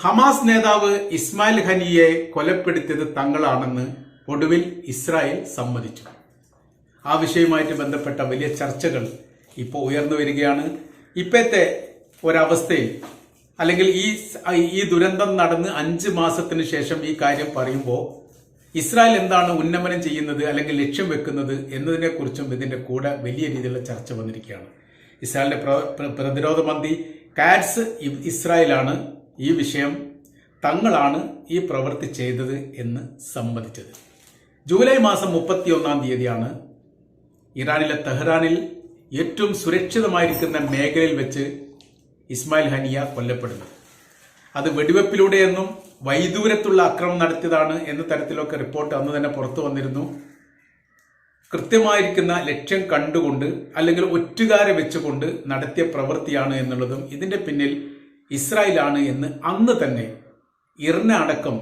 Hamas നേതാവ് ഇസ്മായിൽ ഖനിയെ കൊലപ്പെടുത്തിയത് തങ്ങളാണെന്ന് ഒടുവിൽ ഇസ്രായേൽ സമ്മതിച്ചു. ആ വിഷയവുമായിട്ട് ബന്ധപ്പെട്ട വലിയ ചർച്ചകൾ ഇപ്പോൾ ഉയർന്നു വരികയാണ്. ഇപ്പോഴത്തെ ഒരവസ്ഥയിൽ അല്ലെങ്കിൽ ഈ ഈ ദുരന്തം നടന്ന് അഞ്ച് മാസത്തിന് ശേഷം ഈ കാര്യം പറയുമ്പോൾ ഇസ്രായേൽ എന്താണ് ഉന്നമനം ചെയ്യുന്നത് അല്ലെങ്കിൽ ലക്ഷ്യം വെക്കുന്നത് എന്നതിനെക്കുറിച്ചും ഇതിന്റെ കൂടെ വലിയ രീതിയിലുള്ള ചർച്ച വന്നിരിക്കുകയാണ്. ഇസ്രായേലിന്റെ പ്ര- പ്ര- പ്രതിരോധ മന്ത്രി കാറ്റ്സ് ഇസ്രായേലാണ് ഈ വിഷയം തങ്ങളാണ് ഈ പ്രവൃത്തി ചെയ്തത് എന്ന് സമ്മതിച്ചത്. ജൂലൈ മാസം മുപ്പത്തിയൊന്നാം തീയതിയാണ് ഇറാനിലെ തെഹ്റാനിൽ ഏറ്റവും സുരക്ഷിതമായിരിക്കുന്ന മേഖലയിൽ വെച്ച് ഇസ്മായിൽ ഹനിയ കൊല്ലപ്പെടുന്നത്. അത് വെടിവെപ്പിലൂടെയെന്നും വൈദൂരത്തുള്ള അക്രമം നടത്തിയതാണ് എന്ന തരത്തിലൊക്കെ റിപ്പോർട്ട് അന്ന് തന്നെ പുറത്തു വന്നിരുന്നു. കൃത്യമായിരിക്കുന്ന ലക്ഷ്യം കണ്ടുകൊണ്ട് അല്ലെങ്കിൽ ഒറ്റുകാരെ വെച്ചുകൊണ്ട് നടത്തിയ പ്രവൃത്തിയാണ് എന്നുള്ളതും ഇതിന്റെ പിന്നിൽ ഇസ്രായേലാണ് എന്ന് അന്ന് തന്നെ ഇറന അടക്കം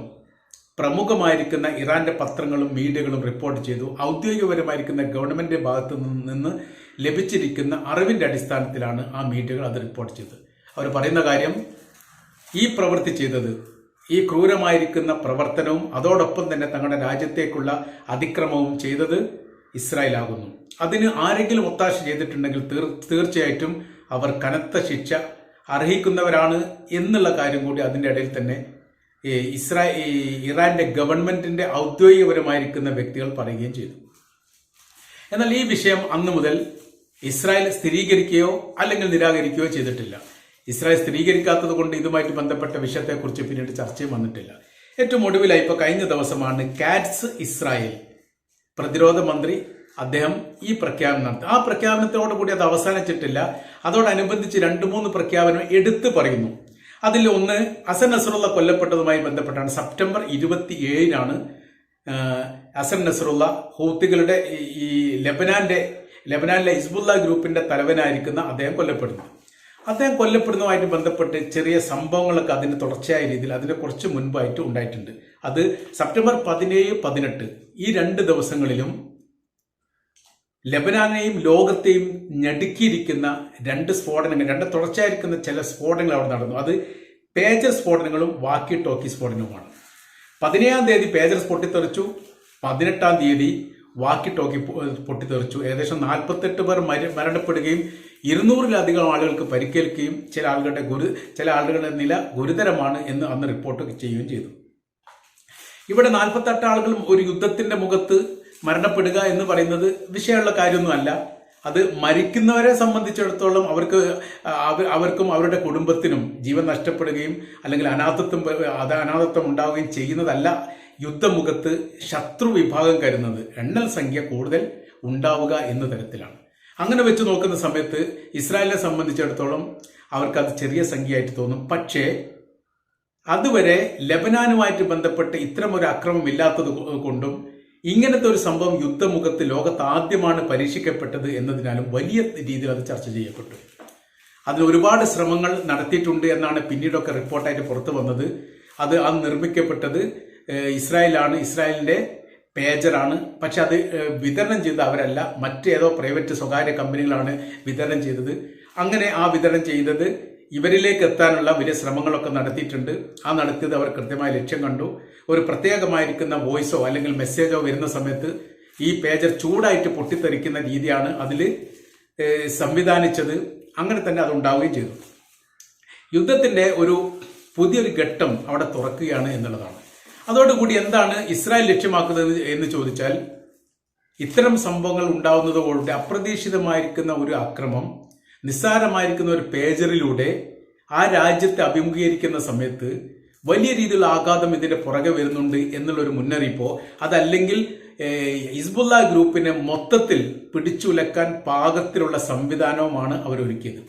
പ്രമുഖമായിരിക്കുന്ന ഇറാന്റെ പത്രങ്ങളും മീഡിയകളും റിപ്പോർട്ട് ചെയ്തു. ഔദ്യോഗികപരമായിരിക്കുന്ന ഗവൺമെന്റ് ഭാഗത്തു നിന്ന് ലഭിച്ചിരിക്കുന്ന അറിവിന്റെ അടിസ്ഥാനത്തിലാണ് ആ മീഡിയകൾ അത് റിപ്പോർട്ട് ചെയ്തത്. അവർ പറയുന്ന കാര്യം ഈ പ്രവൃത്തി ചെയ്തത് ഈ ക്രൂരമായിരിക്കുന്ന പ്രവർത്തനവും അതോടൊപ്പം തന്നെ തങ്ങളുടെ രാജ്യത്തേക്കുള്ള അതിക്രമവും ചെയ്തത് ഇസ്രായേൽ ആകുന്നു അതിന് ആരെങ്കിലും ഒത്താശ ചെയ്തിട്ടുണ്ടെങ്കിൽ തീർ- തീർച്ചയായിട്ടും അവർ കനത്ത ശിക്ഷ അർഹിക്കുന്നവരാണ് എന്നുള്ള കാര്യം കൂടി അതിന്റെ ഇടയിൽ തന്നെ ഇസ്രാ ഇറാന്റെ ഗവൺമെന്റിന്റെ ഔദ്യോഗികപരമായിരിക്കുന്ന വ്യക്തികൾ പറയുകയും ചെയ്തു. എന്നാൽ ഈ വിഷയം അന്നു മുതൽ ഇസ്രായേൽ സ്ഥിരീകരിക്കുകയോ അല്ലെങ്കിൽ നിരാകരിക്കുകയോ ചെയ്തിട്ടില്ല. ഇസ്രായേൽ സ്ഥിരീകരിക്കാത്തത് കൊണ്ട് ഇതുമായിട്ട് ബന്ധപ്പെട്ട വിഷയത്തെക്കുറിച്ച് പിന്നീട് ചർച്ചയും വന്നിട്ടില്ല. ഏറ്റവും ഒടുവിലായി ഇപ്പൊ കഴിഞ്ഞ ദിവസമാണ് കാറ്റ്സ് ഇസ്രായേൽ പ്രതിരോധ മന്ത്രി അദ്ദേഹം ഈ പ്രഖ്യാപനം നടത്തി. ആ പ്രഖ്യാപനത്തോടു കൂടി അത് അവസാനിച്ചിട്ടില്ല. അതോടനുബന്ധിച്ച് രണ്ട് മൂന്ന് പ്രഖ്യാപനം എടുത്തു പറയുന്നു. അതിൽ ഒന്ന് അസൻ നസറുള്ള കൊല്ലപ്പെട്ടതുമായി ബന്ധപ്പെട്ടാണ്. സെപ്റ്റംബർ ഇരുപത്തി ഏഴിനാണ് അസൻ നസറുള്ള ഹൂത്തികളുടെ ഈ- ലബനാന്റെ ലബനാനിലെ ഹിസ്ബുല്ല ഗ്രൂപ്പിന്റെ തലവനായിരിക്കുന്ന അദ്ദേഹം കൊല്ലപ്പെടുന്നു. അദ്ദേഹം കൊല്ലപ്പെടുന്നതുമായിട്ട് ബന്ധപ്പെട്ട് ചെറിയ സംഭവങ്ങളൊക്കെ അതിന് തുടർച്ചയായ രീതിയിൽ അതിന് കുറച്ച് മുൻപായിട്ട് ഉണ്ടായിട്ടുണ്ട്. അത് സെപ്റ്റംബർ പതിനേഴ് പതിനെട്ട് ഈ രണ്ട് ദിവസങ്ങളിലും ലബനാനെയും ലോകത്തെയും ഞടുക്കിയിരിക്കുന്ന രണ്ട് സ്ഫോടനങ്ങൾ രണ്ട് തുടർച്ചയായിരിക്കുന്ന ചില സ്ഫോടനങ്ങൾ അവിടെ നടന്നു. അത് പേജർ സ്ഫോടനങ്ങളും വാക്കി ടോക്കി സ്ഫോടനവുമാണ്. പതിനേഴാം തീയതി പേജർ പൊട്ടിത്തെറിച്ചു. പതിനെട്ടാം തീയതി വാക്കി ടോക്കി പൊട്ടിത്തെറിച്ചു. ഏകദേശം നാൽപ്പത്തെട്ട് പേർ മര- മരണപ്പെടുകയും ഇരുന്നൂറിലധികം ആളുകൾക്ക് പരിക്കേൽക്കുകയും ചില ആളുകളുടെ ഗുരു ചില ആളുകളുടെ നില ഗുരുതരമാണ് എന്ന് അന്ന് റിപ്പോർട്ട് ചെയ്യുകയും ചെയ്തു. ഇവിടെ നാൽപ്പത്തെട്ട് ആളുകളും ഒരു യുദ്ധത്തിന്റെ മുഖത്ത് മരണപ്പെടുക എന്ന് പറയുന്നത് വിഷയമുള്ള കാര്യമൊന്നുമല്ല. അത് മരിക്കുന്നവരെ സംബന്ധിച്ചിടത്തോളം അവർക്ക് അവ- അവർക്കും അവരുടെ കുടുംബത്തിനും ജീവൻ നഷ്ടപ്പെടുകയും അല്ലെങ്കിൽ അനാഥത്വം അത് അനാഥത്വം ഉണ്ടാവുകയും ചെയ്യുന്നതല്ല യുദ്ധമുഖത്ത് ശത്രു വിഭാഗം കരുതുന്നത്. എണ്ണൽ സംഖ്യ കൂടുതൽ ഉണ്ടാവുക എന്ന തരത്തിലാണ്. അങ്ങനെ വെച്ച് നോക്കുന്ന സമയത്ത് ഇസ്രായേലിനെ സംബന്ധിച്ചിടത്തോളം അവർക്കത് ചെറിയ സംഖ്യയായിട്ട് തോന്നും. പക്ഷേ അതുവരെ ലബനാനുമായിട്ട് ബന്ധപ്പെട്ട് ഇത്തരം ഒരു അക്രമം ഇല്ലാത്തത് കൊണ്ടും ഇങ്ങനത്തെ ഒരു സംഭവം യുദ്ധമുഖത്ത് ലോകത്ത് ആദ്യമാണ് പരീക്ഷിക്കപ്പെട്ടത് എന്നതിനാലും വലിയ രീതിയിൽ അത് ചർച്ച ചെയ്യപ്പെട്ടു. അതിന് ഒരുപാട് ശ്രമങ്ങൾ നടത്തിയിട്ടുണ്ട് എന്നാണ് പിന്നീടൊക്കെ റിപ്പോർട്ടായിട്ട് പുറത്തു വന്നത്. അത് അത് നിർമ്മിക്കപ്പെട്ടത് ഇസ്രായേലാണ്. ഇസ്രായേലിന്റെ പേജറാണ്. പക്ഷെ അത് വിതരണം ചെയ്ത അവരല്ല. മറ്റേതോ പ്രൈവറ്റ് സ്വകാര്യ കമ്പനികളാണ് വിതരണം ചെയ്തത്. അങ്ങനെ ആ വിതരണം ചെയ്തത് ഇവരിലേക്ക് എത്താനുള്ള വലിയ ശ്രമങ്ങളൊക്കെ നടത്തിയിട്ടുണ്ട്. ആ നടത്തിയത് അവർ കൃത്യമായ ലക്ഷ്യം കണ്ടു. ഒരു പ്രത്യേകമായിരിക്കുന്ന വോയിസോ അല്ലെങ്കിൽ മെസ്സേജോ വരുന്ന സമയത്ത് ഈ പേജർ ചൂടായിട്ട് പൊട്ടിത്തെറിക്കുന്ന രീതിയാണ് അതിൽ സംവിധാനിച്ചത്. അങ്ങനെ തന്നെ അത് ഉണ്ടാവുകയും ചെയ്തു. യുദ്ധത്തിന്റെ ഒരു പുതിയൊരു ഘട്ടം അവിടെ തുറക്കുകയാണ് എന്നുള്ളതാണ്. അതോടുകൂടി എന്താണ് ഇസ്രായേൽ ലക്ഷ്യമാക്കുന്നത് എന്ന് ചോദിച്ചാൽ ഇത്തരം സംഭവങ്ങൾ ഉണ്ടാവുന്നതോടുകൂടി അപ്രതീക്ഷിതമായിരിക്കുന്ന ഒരു അക്രമം നിസ്സാരമായിരിക്കുന്ന ഒരു പേജറിലൂടെ ആ രാജ്യത്തെ അഭിമുഖീകരിക്കുന്ന സമയത്ത് വലിയ രീതിയിലുള്ള ആഘാതം ഇതിന്റെ പുറകെ വരുന്നുണ്ട് എന്നുള്ള ഒരു മുന്നറിയിപ്പോ അതല്ലെങ്കിൽ ഹിസ്ബുല്ല ഗ്രൂപ്പിനെ മൊത്തത്തിൽ പിടിച്ചുലക്കാൻ പാകത്തിലുള്ള സംവിധാനവുമാണ് അവരൊരുക്കിയത്.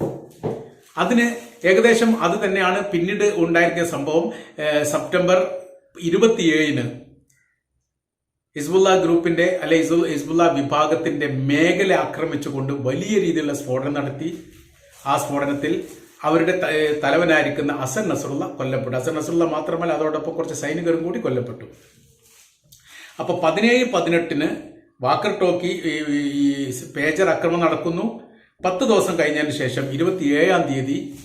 അതിന് ഏകദേശം അത് തന്നെയാണ് പിന്നീട് ഉണ്ടായിരിക്കുന്ന സംഭവം സെപ്റ്റംബർ ഇരുപത്തിയേഴിന് ഹിസ്ബുല്ല ഗ്രൂപ്പിന്റെ അല്ലെ ഹിസ്ബു- ഹിസ്ബുല്ല വിഭാഗത്തിന്റെ മേഖല ആക്രമിച്ചുകൊണ്ട് വലിയ രീതിയിലുള്ള സ്ഫോടനം നടത്തി. ആ സ്ഫോടനത്തിൽ അവരുടെ തലവനായിരിക്കുന്ന അസൻ നസറുള്ള കൊല്ലപ്പെട്ടു. അസൻ നസറുള്ള മാത്രമല്ല അതോടൊപ്പം കുറച്ച് സൈനികരും കൂടി കൊല്ലപ്പെട്ടു. അപ്പൊ പതിനേഴ് പതിനെട്ടിന് വാക്കർ ടോക്കി ഈ- പേജർ ആക്രമണം നടക്കുന്നു. പത്ത് ദിവസം കഴിഞ്ഞതിന് ശേഷം ഇരുപത്തിയേഴാം തീയതി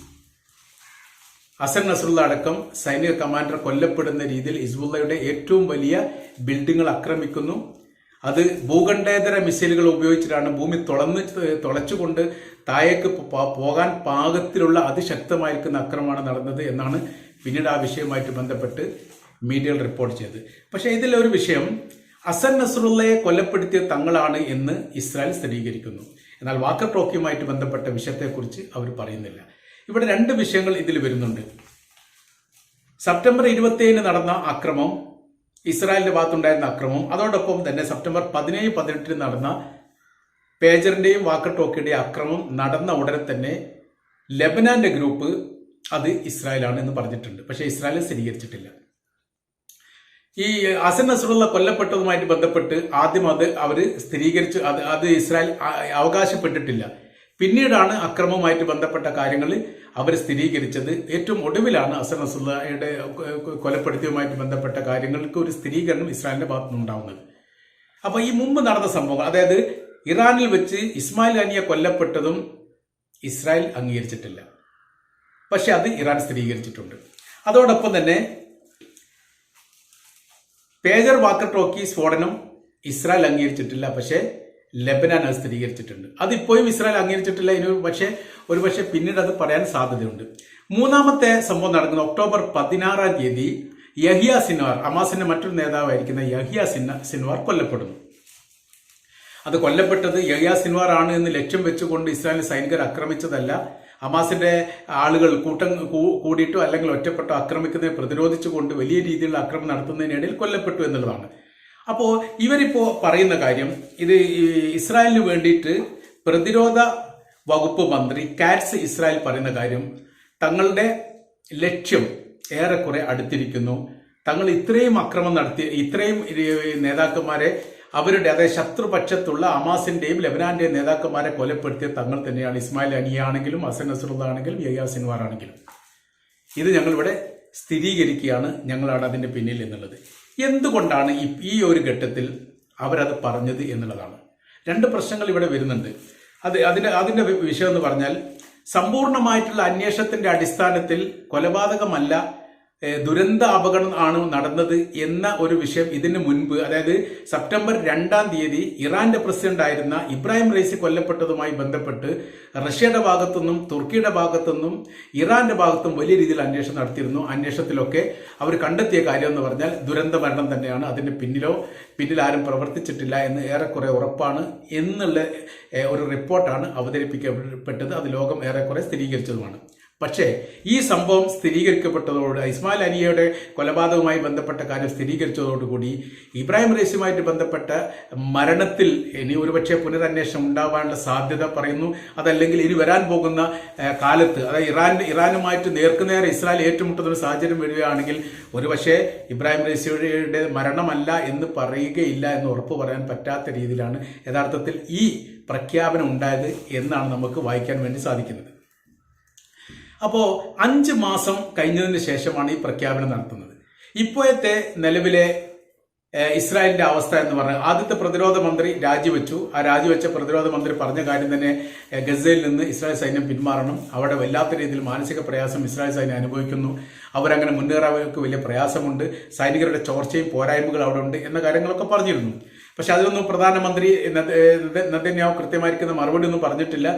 അസൻ നസറുള്ള അടക്കം സൈനിക കമാൻഡർ കൊല്ലപ്പെടുന്ന രീതിയിൽ ഹിസ്ബുള്ളയുടെ ഏറ്റവും വലിയ ബിൽഡിങ്ങുകൾ ആക്രമിക്കുന്നു. അത് ഭൂഖണ്ഡേതര മിസൈലുകൾ ഉപയോഗിച്ചിട്ടാണ് ഭൂമി തുളന്ന് തുളച്ചുകൊണ്ട് താഴേക്ക് പോകാൻ പാകത്തിലുള്ള അതിശക്തമായിരിക്കുന്ന അക്രമമാണ് നടന്നത് എന്നാണ് പിന്നീട് ആ വിഷയവുമായിട്ട് ബന്ധപ്പെട്ട് മീഡിയകൾ റിപ്പോർട്ട് ചെയ്തത്. പക്ഷേ ഇതിലൊരു വിഷയം അസൻ നസറുള്ളയെ കൊലപ്പെടുത്തിയ തങ്ങളാണ് എന്ന് ഇസ്രായേൽ സ്ഥിരീകരിക്കുന്നു. എന്നാൽ വാക്കർ ടോക്കിയുമായിട്ട് ബന്ധപ്പെട്ട വിഷയത്തെക്കുറിച്ച് അവർ പറയുന്നില്ല. ഇവിടെ രണ്ട് വിഷയങ്ങൾ ഇതിൽ വരുന്നുണ്ട്. സെപ്റ്റംബർ ഇരുപത്തിയേഴിന് നടന്ന അക്രമം ഇസ്രായേലിന്റെ ഭാഗത്തുണ്ടായിരുന്ന അക്രമം അതോടൊപ്പം തന്നെ സെപ്റ്റംബർ പതിനേഴ് പതിനെട്ടിന് നടന്ന പേജറിന്റെയും വാക്കർ ടോക്കിയുടെയും അക്രമം നടന്ന ഉടനെ തന്നെ ലെബനാന്റെ ഗ്രൂപ്പ് അത് ഇസ്രായേലാണ് എന്ന് പറഞ്ഞിട്ടുണ്ട്. പക്ഷേ ഇസ്രായേൽ സ്ഥിരീകരിച്ചിട്ടില്ല. ഈ അസൻ നസറുള്ള കൊല്ലപ്പെട്ടതുമായിട്ട് ബന്ധപ്പെട്ട് ആദ്യം അത് അവർ സ്ഥിരീകരിച്ച് അത് അത് ഇസ്രായേൽ അവകാശപ്പെട്ടിട്ടില്ല. പിന്നീടാണ് അക്രമവുമായിട്ട് ബന്ധപ്പെട്ട കാര്യങ്ങൾ അവർ സ്ഥിരീകരിച്ചത്. ഏറ്റവും ഒടുവിലാണ് അസൻ അസുല്ലയുടെ കൊലപ്പെടുത്തിയുമായിട്ട് ബന്ധപ്പെട്ട കാര്യങ്ങൾക്ക് ഒരു സ്ഥിരീകരണം ഇസ്രായേലിന്റെ ഭാഗത്തുനിന്ന് നിന്നുണ്ടാവുന്നത് അപ്പൊ ഈ മുമ്പ് നടന്ന സംഭവങ്ങൾ അതായത് ഇറാനിൽ വെച്ച് ഇസ്മായിൽ അനിയ കൊല്ലപ്പെട്ടതും ഇസ്രായേൽ അംഗീകരിച്ചിട്ടില്ല. പക്ഷെ അത് ഇറാൻ സ്ഥിരീകരിച്ചിട്ടുണ്ട്. അതോടൊപ്പം തന്നെ പേജർ വാക്കർ ടോക്കി സ്ഫോടനം ഇസ്രായേൽ അംഗീകരിച്ചിട്ടില്ല. പക്ഷേ ലെബനാൻ അത് സ്ഥിരീകരിച്ചിട്ടുണ്ട്. അതിപ്പോഴും ഇസ്രായേൽ അംഗീകരിച്ചിട്ടില്ല ഇനി പക്ഷേ ഒരു പക്ഷേ പിന്നീട് അത് പറയാൻ സാധ്യതയുണ്ട്. മൂന്നാമത്തെ സംഭവം നടക്കുന്നത് ഒക്ടോബർ പതിനാറാം തീയതി യഹിയ സിൻവാർ അമാസിന്റെ മറ്റൊരു നേതാവായിരിക്കുന്ന യഹിയ സിന്ന സിൻവാർ കൊല്ലപ്പെടുന്നു. അത് കൊല്ലപ്പെട്ടത് യഹിയ സിൻവാർ ആണ് എന്ന് ലക്ഷ്യം വെച്ചുകൊണ്ട് ഇസ്രായേൽ സൈനികർ ആക്രമിച്ചതല്ല. അമാസിന്റെ ആളുകൾ കൂട്ടം കൂടിയിട്ടോ അല്ലെങ്കിൽ ഒറ്റപ്പെട്ടോ ആക്രമിക്കുന്നതിനെ പ്രതിരോധിച്ചുകൊണ്ട് വലിയ രീതിയിലുള്ള ആക്രമണം നടത്തുന്നതിനിടയിൽ കൊല്ലപ്പെട്ടു എന്നുള്ളതാണ്. അപ്പോൾ ഇവരിപ്പോ പറയുന്ന കാര്യം ഇത് ഇസ്രായേലിന് വേണ്ടിയിട്ട് പ്രതിരോധ വകുപ്പ് മന്ത്രി കാറ്റ്സ് ഇസ്രായേൽ പറയുന്ന കാര്യം തങ്ങളുടെ ലക്ഷ്യം ഏറെക്കുറെ അടുത്തിരിക്കുന്നു. തങ്ങൾ ഇത്രയും അക്രമം നടത്തി ഇത്രയും നേതാക്കന്മാരെ അവരുടെ അതായത് ശത്രുപക്ഷത്തുള്ള അമാസിന്റെയും ലബനാന്റെയും നേതാക്കന്മാരെ കൊലപ്പെടുത്തിയ തങ്ങൾ തന്നെയാണ് ഇസ്മായിൽ അനിയാണെങ്കിലും അസൻ നസറുള്ള ആണെങ്കിലും യയ്യാ സിൻവാർ ആണെങ്കിലും ഇത് ഞങ്ങളിവിടെ സ്ഥിരീകരിക്കുകയാണ് ഞങ്ങളാണ് അതിന്റെ പിന്നിൽ എന്നുള്ളത്. എന്തുകൊണ്ടാണ് ഈ ഒരു ഘട്ടത്തിൽ അവരത് പറഞ്ഞത് എന്നുള്ളതാണ്. രണ്ട് പ്രശ്നങ്ങൾ ഇവിടെ വരുന്നുണ്ട്. അത് അതിന്റെ അതിന്റെ വിഷയം എന്ന് പറഞ്ഞാൽ സമ്പൂർണമായിട്ടുള്ള അന്വേഷണത്തിന്റെ അടിസ്ഥാനത്തിൽ കൊലപാതകമല്ല ദുരന്ത അപകടം ആണ് നടന്നത് എന്ന ഒരു വിഷയം ഇതിന് മുൻപ് അതായത് സെപ്റ്റംബർ രണ്ടാം തീയതി ഇറാന്റെ പ്രസിഡന്റ് ആയിരുന്ന ഇബ്രാഹിം റൈസി കൊല്ലപ്പെട്ടതുമായി ബന്ധപ്പെട്ട് റഷ്യയുടെ ഭാഗത്തുനിന്നും തുർക്കിയുടെ ഭാഗത്തുനിന്നും ഇറാന്റെ ഭാഗത്തും വലിയ രീതിയിൽ അന്വേഷണം നടത്തിയിരുന്നു. അന്വേഷണത്തിലൊക്കെ അവർ കണ്ടെത്തിയ കാര്യം എന്ന് പറഞ്ഞാൽ ദുരന്ത മരണം തന്നെയാണ്. അതിന് പിന്നിലോ പിന്നിൽ ആരും പ്രവർത്തിച്ചിട്ടില്ല എന്ന് ഏറെക്കുറെ ഉറപ്പാണ് എന്നുള്ള ഒരു റിപ്പോർട്ടാണ് അവതരിപ്പിക്കപ്പെട്ടത്. അത് ലോകം ഏറെക്കുറെ സ്ഥിരീകരിച്ചതുമാണ്. പക്ഷേ ഈ സംഭവം സ്ഥിരീകരിക്കപ്പെട്ടതോട് ഇസ്മായിൽ അലിയയുടെ കൊലപാതകവുമായി ബന്ധപ്പെട്ട കാര്യം സ്ഥിരീകരിച്ചതോടുകൂടി ഇബ്രാഹിം റൈസുമായിട്ട് ബന്ധപ്പെട്ട മരണത്തിൽ ഇനി ഒരുപക്ഷെ പുനരന്വേഷണം ഉണ്ടാവാനുള്ള സാധ്യത പറയുന്നു. അതല്ലെങ്കിൽ ഇനി വരാൻ പോകുന്ന കാലത്ത് അതായത് ഇറാൻ ഇറാനുമായിട്ട് നേർക്കുനേരെ ഇസ്രായേൽ ഏറ്റുമുട്ടുന്ന ഒരു സാഹചര്യം വരികയാണെങ്കിൽ ഒരുപക്ഷെ ഇബ്രാഹിം റൈസിയുടെ മരണമല്ല എന്ന് പറയുകയില്ല എന്ന് ഉറപ്പ് പറയാൻ പറ്റാത്ത രീതിയിലാണ് യഥാർത്ഥത്തിൽ ഈ പ്രഖ്യാപനം ഉണ്ടായത് എന്നാണ് നമുക്ക് വായിക്കാൻ വേണ്ടി സാധിക്കുന്നത്. അപ്പോ അഞ്ച് മാസം കഴിഞ്ഞതിന് ശേഷമാണ് ഈ പ്രഖ്യാപനം നടത്തുന്നത് ഇപ്പോഴത്തെ നിലവിലെ ഇസ്രായേലിന്റെ അവസ്ഥ എന്ന് പറഞ്ഞാൽ ആദ്യത്തെ പ്രതിരോധ മന്ത്രി രാജിവെച്ചു ആ രാജിവെച്ച പ്രതിരോധ മന്ത്രി പറഞ്ഞ കാര്യം തന്നെ ഗസയിൽ നിന്ന് ഇസ്രായേൽ സൈന്യം പിന്മാറണം അവിടെ വല്ലാത്ത രീതിയിൽ മാനസിക പ്രയാസം ഇസ്രായേൽ സൈന്യം അനുഭവിക്കുന്നു അവരങ്ങനെ മുന്നേറാവർക്ക് വലിയ പ്രയാസമുണ്ട് സൈനികരുടെ ചോർച്ചയും പോരായ്മകൾ അവിടെ ഉണ്ട് എന്ന കാര്യങ്ങളൊക്കെ പറഞ്ഞിരുന്നു പക്ഷെ അതിലൊന്നും പ്രധാനമന്ത്രി നദ്യാവ് കൃത്യമായിരിക്കുന്ന മറുപടി ഒന്നും പറഞ്ഞിട്ടില്ല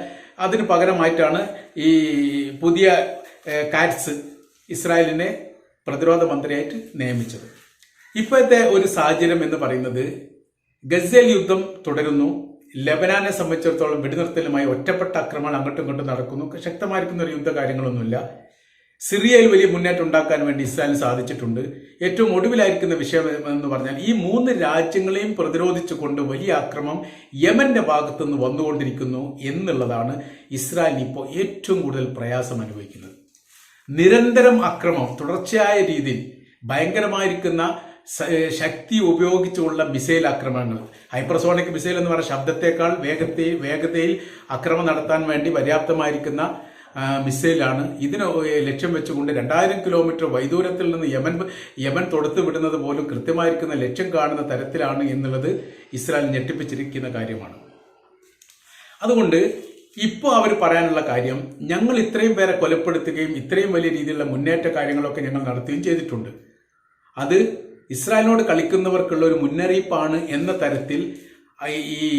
അതിന് പകരമായിട്ടാണ് ഈ പുതിയ കാറ്റ്സ് ഇസ്രായേലിനെ പ്രതിരോധ മന്ത്രിയായിട്ട് നിയമിച്ചത്. ഇപ്പോഴത്തെ ഒരു സാഹചര്യം എന്ന് പറയുന്നത് ഗസേൽ യുദ്ധം തുടരുന്നു. ലെബനാനെ സംബന്ധിച്ചിടത്തോളം വെടിനിർത്തലുമായി ഒറ്റപ്പെട്ട ആക്രമണം അങ്ങോട്ടും ഇങ്ങോട്ടും നടക്കുന്നു. ശക്തമായിരിക്കുന്ന ഒരു യുദ്ധ കാര്യങ്ങളൊന്നുമില്ല സിറിയയിൽ വലിയ മുന്നേറ്റം ഉണ്ടാക്കാൻ വേണ്ടി ഇസ്രായേലിന് സാധിച്ചിട്ടുണ്ട്. ഏറ്റവും ഒടുവിലായിരിക്കുന്ന വിഷയം എന്ന് പറഞ്ഞാൽ ഈ മൂന്ന് രാജ്യങ്ങളെയും പ്രതിരോധിച്ചുകൊണ്ട് വലിയ ആക്രമം യമന്റെ ഭാഗത്തു നിന്ന് വന്നുകൊണ്ടിരിക്കുന്നു എന്നുള്ളതാണ് ഇസ്രായേലിന് ഇപ്പോൾ ഏറ്റവും കൂടുതൽ പ്രയാസം അനുഭവിക്കുന്നത്. നിരന്തരം അക്രമം തുടർച്ചയായ രീതിയിൽ ഭയങ്കരമായിരിക്കുന്ന ശക്തി ഉപയോഗിച്ചുള്ള മിസൈൽ ആക്രമണങ്ങൾ. ഹൈപ്പർസോണിക് മിസൈൽ എന്ന് പറയുന്ന ശബ്ദത്തെക്കാൾ വേഗത്തെ വേഗതയിൽ ആക്രമണം നടത്താൻ വേണ്ടി പര്യാപ്തമായിരിക്കുന്ന മിസൈലാണ്. ഇതിന് ലക്ഷ്യം വെച്ചുകൊണ്ട് രണ്ടായിരം കിലോമീറ്റർ വൈദൂരത്തിൽ നിന്ന് യമൻ യമൻ തൊടുത്തു വിടുന്നത് പോലും കൃത്യമായിരിക്കുന്ന ലക്ഷ്യം കാണുന്ന തരത്തിലാണ് എന്നുള്ളത് ഇസ്രായേൽ ഞെട്ടിപ്പിച്ചിരിക്കുന്ന കാര്യമാണ്. അതുകൊണ്ട് ഇപ്പോൾ അവർ പറയാനുള്ള കാര്യം ഞങ്ങൾ ഇത്രയും പേരെ കൊലപ്പെടുത്തുകയും ഇത്രയും വലിയ രീതിയിലുള്ള മുന്നേറ്റ കാര്യങ്ങളൊക്കെ ഞങ്ങൾ നടത്തുകയും ചെയ്തിട്ടുണ്ട്. അത് ഇസ്രായേലിനോട് കളിക്കുന്നവർക്കുള്ള ഒരു മുന്നറിയിപ്പാണ് എന്ന തരത്തിൽ ഈ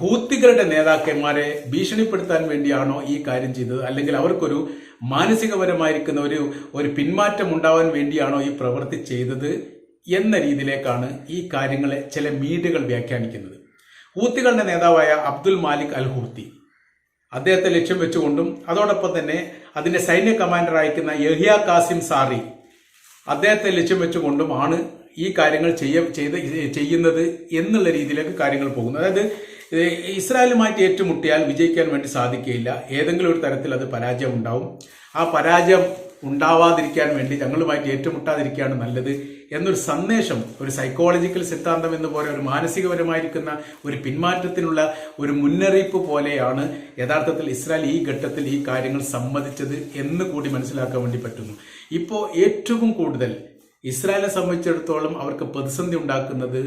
ഹൂത്തികളുടെ നേതാക്കന്മാരെ ഭീഷണിപ്പെടുത്താൻ വേണ്ടിയാണോ ഈ കാര്യം ചെയ്തത്? അല്ലെങ്കിൽ അവർക്കൊരു മാനസികപരമായിരിക്കുന്ന ഒരു ഒരു പിന്മാറ്റം ഉണ്ടാവാൻ വേണ്ടിയാണോ ഈ പ്രവൃത്തി ചെയ്തത് എന്ന രീതിയിലേക്കാണ് ഈ കാര്യങ്ങളെ ചില മീഡിയകൾ വ്യാഖ്യാനിക്കുന്നത്. ഹൂത്തികളുടെ നേതാവായ അബ്ദുൽ മാലിക് അൽ ഹൂത്തി അദ്ദേഹത്തെ ലക്ഷ്യം വെച്ചുകൊണ്ടും അതോടൊപ്പം തന്നെ അതിന്റെ സൈന്യ കമാൻഡർ അയക്കുന്ന യഹിയ കാസിം സാറി അദ്ദേഹത്തെ ലക്ഷ്യം വെച്ചുകൊണ്ടും ആണ് ഈ കാര്യങ്ങൾ ചെയ്യ ചെയ്ത് ചെയ്യുന്നത് എന്നുള്ള രീതിയിലേക്ക് കാര്യങ്ങൾ പോകുന്നു. അതായത് ഇസ്രായേലുമായിട്ട് ഏറ്റുമുട്ടിയാൽ വിജയിക്കാൻ വേണ്ടി സാധിക്കുകയില്ല. ഏതെങ്കിലും ഒരു തരത്തിൽ അത് പരാജയം ഉണ്ടാവും ആ പരാജയം ഉണ്ടാവാതിരിക്കാൻ വേണ്ടി ഞങ്ങളുമായിട്ട് ഏറ്റുമുട്ടാതിരിക്കുകയാണ് നല്ലത് എന്നൊരു സന്ദേശം ഒരു സൈക്കോളജിക്കൽ സിദ്ധാന്തം എന്ന് പോലെ ഒരു മാനസികപരമായിരിക്കുന്ന ഒരു പിന്മാറ്റത്തിനുള്ള ഒരു മുന്നറിയിപ്പ് പോലെയാണ് യഥാർത്ഥത്തിൽ ഇസ്രായേൽ ഈ ഘട്ടത്തിൽ ഈ കാര്യങ്ങൾ സമ്മതിച്ചത് എന്ന് കൂടി മനസ്സിലാക്കാൻ വേണ്ടി പറ്റുന്നു. ഇപ്പോൾ ഏറ്റവും കൂടുതൽ ഇസ്രായേലിനെ സംബന്ധിച്ചിടത്തോളം അവർക്ക് പ്രതിസന്ധി ഉണ്ടാക്കുന്നത്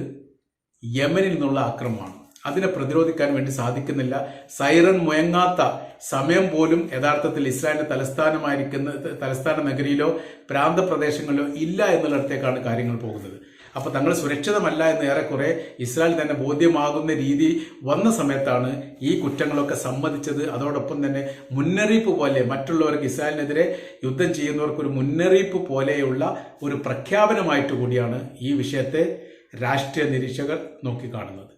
യമനിൽ നിന്നുള്ള ആക്രമമാണ് അതിനെ പ്രതിരോധിക്കാൻ വേണ്ടി സാധിക്കുന്നില്ല. സൈറൻ മുയങ്ങാത്ത സമയം പോലും യഥാർത്ഥത്തിൽ ഇസ്രായേലിന്റെ തലസ്ഥാനമായിരിക്കുന്ന തലസ്ഥാന നഗരിയിലോ പ്രാന്തപ്രദേശങ്ങളിലോ ഇല്ല എന്നുള്ളിടത്തേക്കാണ് കാര്യങ്ങൾ പോകുന്നത്. അപ്പൊ തങ്ങൾ സുരക്ഷിതമല്ല എന്ന് ഏറെക്കുറെ ഇസ്രായേൽ തന്നെ ബോധ്യമാകുന്ന രീതി വന്ന സമയത്താണ് ഈ കുറ്റങ്ങളൊക്കെ സമ്മതിച്ചത് അതോടൊപ്പം തന്നെ മുന്നറിയിപ്പ് പോലെ മറ്റുള്ളവർക്ക് ഇസ്രായേലിനെതിരെ യുദ്ധം ചെയ്യുന്നവർക്ക് ഒരു മുന്നറിയിപ്പ് പോലെയുള്ള ഒരു പ്രഖ്യാപനമായിട്ട് കൂടിയാണ് ഈ വിഷയത്തെ രാഷ്ട്രീയ നിരീക്ഷകർ നോക്കിക്കാണുന്നത്.